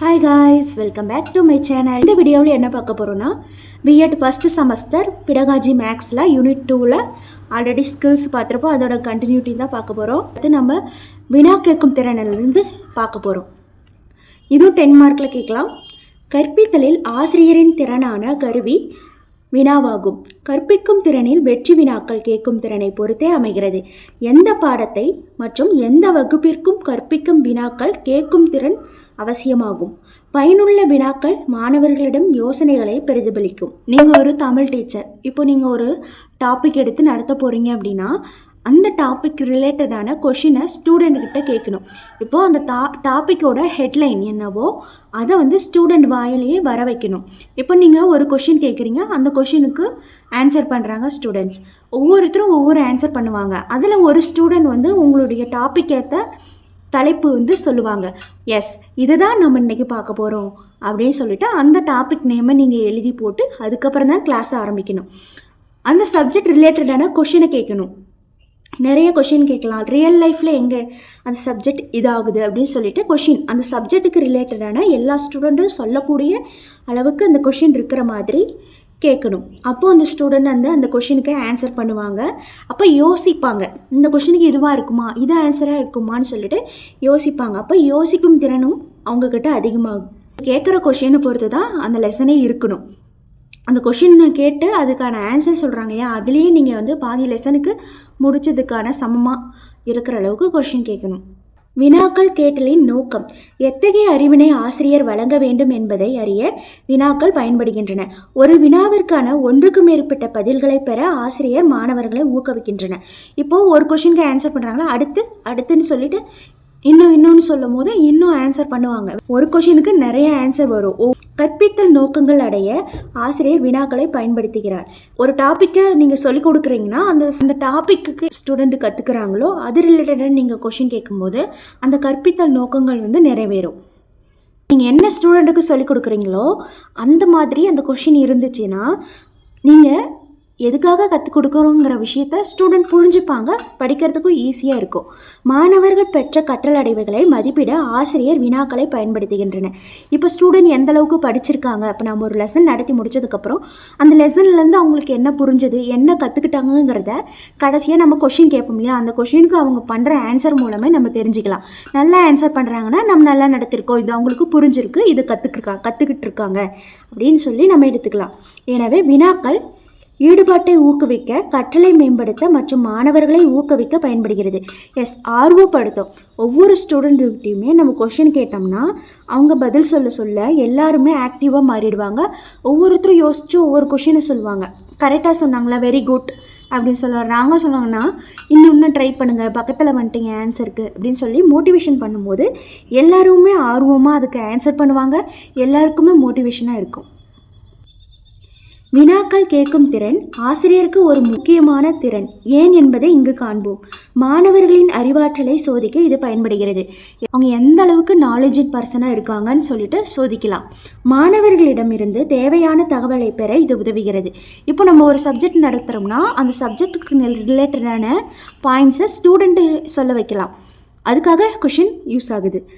Hi guys welcome back to my channel இந்த வீடியோவில் என்ன பார்க்க போகிறோன்னா பிஎட் ஃபஸ்ட்டு செமஸ்டர் பிடகாஜி மேக்ஸில் யூனிட் டூவில் ஆல்ரெடி ஸ்கில்ஸ் பார்த்துருப்போம். அதோட கண்டினியூட்டி தான் பார்க்க போகிறோம் அது நம்ம வினா கேட்கும் திறனிலிருந்து பார்க்க போகிறோம் இதுவும் டென் மார்க்கில் கேட்கலாம். கற்பித்தலில் ஆசிரியரின் திறனான கருவி வினாவாகும். கற்பிக்கும் திறனில் வெற்றி வினாக்கள் கேட்கும் திறனை பொறுத்தே அமைகிறது. எந்த பாடத்தை மற்றும் எந்த வகுப்பிற்கும் கற்பிக்கும் வினாக்கள் கேட்கும் திறன் அவசியமாகும். பயனுள்ள வினாக்கள் மாணவர்களிடம் யோசனைகளை பிரதிபலிக்கும். நீங்கள் ஒரு தமிழ் டீச்சர் இப்போ நீங்கள் ஒரு டாபிக் எடுத்து நடத்த போகிறீங்க அப்படின்னா அந்த டாபிக் ரிலேட்டடான கொஷினை ஸ்டூடெண்ட்கிட்ட கேட்கணும். இப்போது அந்த டா டாப்பிக்கோட ஹெட்லைன் என்னவோ அதை வந்து ஸ்டூடெண்ட் வாயிலேயே வர வைக்கணும். இப்போ நீங்கள் ஒரு கொஷின் கேட்குறீங்க அந்த கொஷினுக்கு ஆன்சர் பண்ணுறாங்க ஸ்டூடெண்ட்ஸ் ஒவ்வொருத்தரும் ஒவ்வொரு ஆன்சர் பண்ணுவாங்க. அதில் ஒரு ஸ்டூடெண்ட் வந்து உங்களுடைய டாபிக் ஏற்ற தலைப்பு வந்து சொல்லுவாங்க. எஸ் இதை தான் நம்ம இன்றைக்கி பார்க்க போகிறோம் அப்படின்னு சொல்லிவிட்டு அந்த டாபிக் நேமை நீங்கள் எழுதி போட்டு அதுக்கப்புறம் தான் கிளாஸ் ஆரம்பிக்கணும். அந்த சப்ஜெக்ட் ரிலேட்டடான கொஷினை கேட்கணும். நிறைய கொஷின் கேட்கலாம். ரியல் லைஃப்பில் எங்கே அந்த சப்ஜெக்ட் இதாகுது அப்படின்னு சொல்லிட்டு கொஷின் அந்த சப்ஜெக்ட்டுக்கு ரிலேட்டடான எல்லா ஸ்டூடெண்ட்டும் சொல்லக்கூடிய அளவுக்கு அந்த கொஷின் இருக்கிற மாதிரி கேட்கணும். அப்போது அந்த ஸ்டூடெண்ட் அந்த அந்த கொஷினுக்கு ஆன்சர் பண்ணுவாங்க. அப்போ யோசிப்பாங்க. இந்த கொஷினுக்கு இதுவாக இருக்குமா? இது ஆன்சராக இருக்குமான்னு சொல்லிட்டு யோசிப்பாங்க. அப்போ யோசிக்கும் திறனும் அவங்கக்கிட்ட அதிகமாகும். கேட்குற கொஷினை பொறுத்து தான் அந்த லெசனே இருக்கணும். அந்த கொஷின் கேட்டு அதுக்கான ஆன்சர் சொல்கிறாங்க இல்லையா? அதுலேயே நீங்கள் வந்து பாதி லெசனுக்கு முடிச்சதுக்கான சமமாக இருக்கிற அளவுக்கு கொஷின் கேட்கணும். வினாக்கள் கேட்டலின் நோக்கம். எத்தகைய அறிவினை ஆசிரியர் வழங்க வேண்டும் என்பதை அறிய வினாக்கள் பயன்படுகின்றன. ஒரு வினாவிற்கான ஒன்றுக்கு மேற்பட்ட பதில்களை பெற ஆசிரியர் மாணவர்களை ஊக்குவிக்கின்றன இப்போது ஒரு கொஷினுக்கு ஆன்சர் பண்ணுறாங்களா அடுத்து அடுத்துன்னு சொல்லிட்டு இன்னும் இன்னொன்று சொல்லும் போது இன்னும் ஆன்சர் பண்ணுவாங்க. ஒரு கொஷினுக்கு நிறைய ஆன்சர் வரும். ஓ கற்பித்தல் நோக்கங்கள் அடைய ஆசிரியர் வினாக்களை பயன்படுத்துகிறார். ஒரு டாப்பிக்கை நீங்கள் சொல்லிக் கொடுக்குறீங்கன்னா அந்த அந்த டாப்பிக்கு ஸ்டூடெண்ட் கற்றுக்குறாங்களோ அது ரிலேட்டடாக நீங்கள் கொஷின் கேட்கும்போது அந்த கற்பித்தல் நோக்கங்கள் வந்து நிறைவேறும். நீங்கள் என்ன ஸ்டூடெண்ட்டுக்கு சொல்லிக் கொடுக்குறீங்களோ அந்த மாதிரி அந்த கொஷின் இருந்துச்சுன்னா நீங்கள் எதுக்காக கற்றுக் கொடுக்குறோங்கிற விஷயத்த ஸ்டூடெண்ட் புரிஞ்சுப்பாங்க படிக்கிறதுக்கும் ஈஸியாக இருக்கும். மாணவர்கள் பெற்ற கற்றல் அடைவுகளை மதிப்பிட ஆசிரியர் வினாக்களை பயன்படுத்துகின்றன இப்போ ஸ்டூடெண்ட் எந்த அளவுக்கு படிச்சிருக்காங்க? இப்போ நம்ம ஒரு லெசன் நடத்தி முடிச்சதுக்கப்புறம் அந்த லெசன்லேருந்து அவங்களுக்கு என்ன புரிஞ்சது? என்ன கற்றுக்கிட்டாங்கங்கிறத கடைசியாக நம்ம கொஷின் கேட்போம் இல்லையா? அந்த கொஷினுக்கு அவங்க பண்ணுற ஆன்சர் மூலமே நம்ம தெரிஞ்சுக்கலாம். நல்லா ஆன்சர் பண்ணுறாங்கன்னா நம்ம நல்லா நடத்திருக்கோம். இது அவங்களுக்கு புரிஞ்சிருக்கு. இது கற்றுக்கிருக்கா கற்றுக்கிட்டு இருக்காங்க அப்படின்னு சொல்லி நம்ம எடுத்துக்கலாம். எனவே வினாக்கள் ஈடுபாட்டை ஊக்குவிக்க கற்றலை மேம்படுத்த மற்றும் மாணவர்களை ஊக்குவிக்க பயன்படுகிறது. எஸ். ஆர்வப்படுத்தும் ஒவ்வொரு ஸ்டூடெண்ட்டுக்கிட்டையுமே நம்ம கொஷின் கேட்டோம்னா அவங்க பதில் சொல்ல சொல்ல எல்லாருமே ஆக்டிவாக மாறிடுவாங்க. ஒவ்வொருத்தரும் யோசித்து ஒவ்வொரு கொஷினை சொல்லுவாங்க. கரெக்டாக சொன்னாங்களா? வெரி குட் அப்படின்னு சொல்ல நாங்கள் சொன்னாங்கன்னா இன்னும் இன்னும் ட்ரை பண்ணுங்கள் பக்கத்தில் வந்துட்டீங்க ஆன்சருக்கு அப்படின்னு சொல்லி மோட்டிவேஷன் பண்ணும்போது எல்லாருமே ஆர்வமாக அதுக்கு ஆன்சர் பண்ணுவாங்க. எல்லாருக்குமே மோட்டிவேஷனாக இருக்கும். வினாக்கள் கேட்கும் திறன் ஆசிரியருக்கு ஒரு முக்கியமான திறன். ஏன் என்பதை இங்கு காண்போம். மாணவர்களின் அறிவாற்றலை சோதிக்க இது பயன்படுகிறது. அவங்க எந்த அளவுக்கு நாலேஜின் பர்சனாக இருக்காங்கன்னு சொல்லிட்டு சோதிக்கலாம். மாணவர்களிடமிருந்து தேவையான தகவலை பெற இது உதவுகிறது. இப்போ நம்ம ஒரு சப்ஜெக்ட் நடத்துகிறோம்னா அந்த சப்ஜெக்ட்டுக்கு ரிலேட்டடான பாயிண்ட்ஸை ஸ்டூடெண்ட்டு சொல்ல வைக்கலாம். அதுக்காக கொஷின் யூஸ் ஆகுது.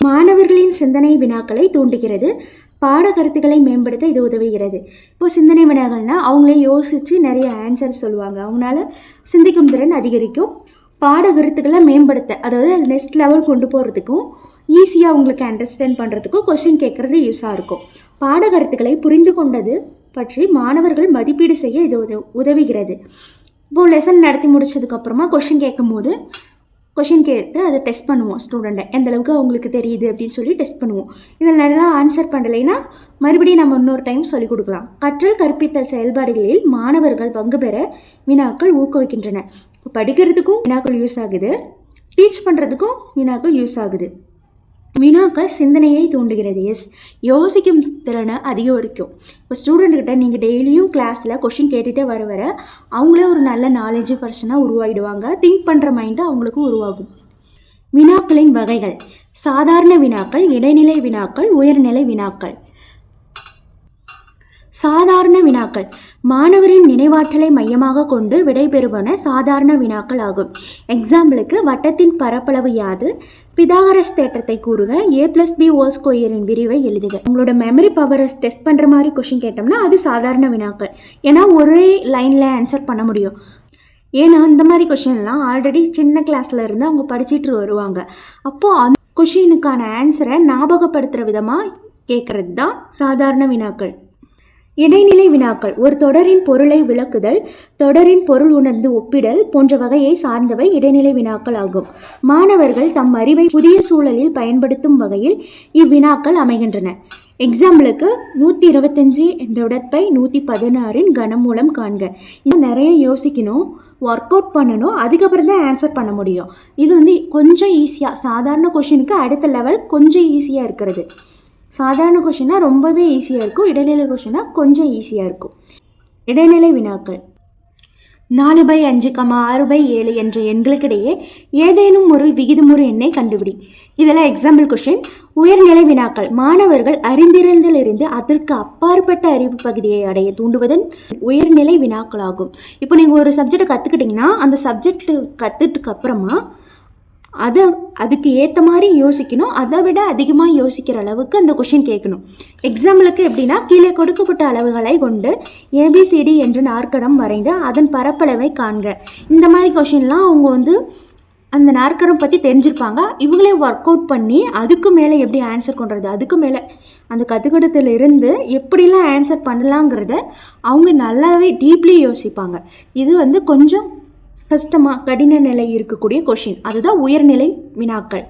மாணவர்களின் சிந்தனை வினாக்களை தூண்டுகிறது. பாட கருத்துக்களை மேம்படுத்த இது உதவுகிறது. இப்போ சிந்தனை வினாகள்னால் அவங்களே யோசித்து நிறைய ஆன்சர் சொல்லுவாங்க. அவங்களால சிந்திக்கும் திறன் அதிகரிக்கும். பாட கருத்துக்களை மேம்படுத்த அதாவது நெக்ஸ்ட் லெவல் கொண்டு போகிறதுக்கும் ஈஸியாக அவங்களுக்கு அண்டர்ஸ்டாண்ட் பண்ணுறதுக்கும் கொஷின் கேட்குறது யூஸாக இருக்கும். பாட கருத்துக்களை புரிந்து கொண்டது பற்றி மாணவர்கள் மதிப்பீடு செய்ய இது உதவுகிறது. இப்போது லெசன் நடத்தி முடிச்சதுக்கப்புறமா கொஷின் கேட்கும்போது கொஷின் கேட்டு அதை டெஸ்ட் பண்ணுவோம் ஸ்டூடெண்ட்டை எந்த அளவுக்கு அவங்களுக்கு தெரியுது அப்படின்னு சொல்லி டெஸ்ட் பண்ணுவோம். இதில் நல்லா ஆன்சர் பண்ணலைன்னா மறுபடியும் நம்ம இன்னொரு டைம் சொல்லிக் கொடுக்கலாம். கற்றல் கற்பித்தல் செயல்பாடுகளில் மாணவர்கள் பங்கு பெற வினாக்கள் ஊக்குவிக்கின்றன. படிக்கிறதுக்கும் வினாக்கள் யூஸ் ஆகுது. டீச் பண்ணுறதுக்கும் வினாக்கள் யூஸ் ஆகுது. வினாக்கள் சிந்தனையை தூண்டுகிறது. எஸ். யோசிக்கும் திறனை அதிகரிக்கும். இப்போ ஸ்டூடெண்ட்கிட்ட நீங்கள் டெய்லியும் கிளாஸில் கொஷின் கேட்டுகிட்டே வர வர அவங்களே ஒரு நல்ல நாலேஜ் பர்சனாக உருவாகிடுவாங்க திங்க் பண்ணுற மைண்டு அவங்களுக்கு உருவாகும். வினாக்களின் வகைகள். சாதாரண வினாக்கள் இடைநிலை வினாக்கள் உயர்நிலை வினாக்கள். சாதாரண வினாக்கள். மாணவரின் நினைவாற்றலை மையமாக கொண்டு விடைபெறுவன சாதாரண வினாக்கள் ஆகும். எக்ஸாம்பிளுக்கு வட்டத்தின் பரப்பளவு யாது? பிதாகரஸ் தேற்றத்தை கூறுக. ஏ பிளஸ் பி ஓ ஸ்கொயரின் விரிவை எழுதுக. உங்களோட மெமரி பவரை டெஸ்ட் பண்ணுற மாதிரி கொஷின் கேட்டோம்னா அது சாதாரண வினாக்கள். ஏன்னா ஒரே லைனில் ஆன்சர் பண்ண முடியும். ஏன்னா இந்த மாதிரி கொஷின்லாம் ஆல்ரெடி சின்ன கிளாஸில் இருந்து அவங்க படிச்சிட்டு வருவாங்க. அப்போது அந்த கொஷினுக்கான ஆன்சரை ஞாபகப்படுத்துகிற விதமாக கேட்குறது தான் சாதாரண வினாக்கள். இடைநிலை வினாக்கள் ஒரு தொடரின் பொருளை விளக்குதல் தொடரின் பொருள் உணர்ந்து ஒப்பிடல் போன்ற வகையை சார்ந்தவை இடைநிலை வினாக்கள் ஆகும். மாணவர்கள் தம் அறிவை புதிய சூழலில் பயன்படுத்தும் வகையில் இவ்வினாக்கள் அமைகின்றன. எக்ஸாம்பிளுக்கு நூற்றி இருபத்தஞ்சி டிவைட் நூற்றி பதினாறின் கனமூலம் காண்க. இன்னும் நிறைய யோசிக்கணும் ஒர்க் அவுட் பண்ணணும் அதுக்கப்புறம் தான் ஆன்சர் பண்ண முடியும். இது வந்து கொஞ்சம் ஈஸியாக சாதாரண கொஷினுக்கு அடுத்த லெவல் கொஞ்சம் ஈஸியாக இருக்கிறது. சாதாரண கொஷினாக ரொம்பவே ஈஸியாக இருக்கும். இடைநிலை கொஷினாக கொஞ்சம் ஈஸியாக இருக்கும். இடைநிலை வினாக்கள். நாலு பை அஞ்சு கமா ஆறு பை ஏழு என்ற எண்களுக்கிடையே ஏதேனும் ஒரு விகிதமுறு எண்ணை கண்டுபிடி. இதெல்லாம் எக்ஸாம்பிள் கொஷின் உயர்நிலை வினாக்கள். மாணவர்கள் அறிந்திருந்திலிருந்து அதற்கு அப்பாற்பட்ட அறிவு பகுதியை அடைய தூண்டுவதன் உயர்நிலை வினாக்களாகும். இப்போ நீங்கள் ஒரு சப்ஜெக்டை கற்றுக்கிட்டிங்கன்னா அந்த சப்ஜெக்ட் கற்றுட்டுக்கு அப்புறமா அதை அதுக்கு ஏற்ற மாதிரி யோசிக்கணும். அதை விட அதிகமாக யோசிக்கிற அளவுக்கு அந்த கொஷின் கேட்கணும். எக்ஸாம்பிளுக்கு எப்படின்னா கீழே கொடுக்கப்பட்ட அளவுகளை கொண்டு ஏபிசிடி என்று நாற்கரம் வரைந்து அதன் பரப்பளவை காண்க. இந்த மாதிரி கொஷின்லாம் அவங்க வந்து அந்த நாற்கரம் பற்றி தெரிஞ்சிருப்பாங்க. இவங்களே ஒர்க் அவுட் பண்ணி அதுக்கு மேலே எப்படி ஆன்சர் பண்ணுறது அதுக்கு மேலே அந்த கற்றுக்கிடத்துலேருந்து எப்படிலாம் ஆன்சர் பண்ணலாங்கிறத அவங்க நல்லாவே டீப்லி யோசிப்பாங்க. இது வந்து கொஞ்சம் கஷ்டமாக கடின நிலை இருக்கக்கூடிய கொஷின் அதுதான் உயர்நிலை வினாக்கள்.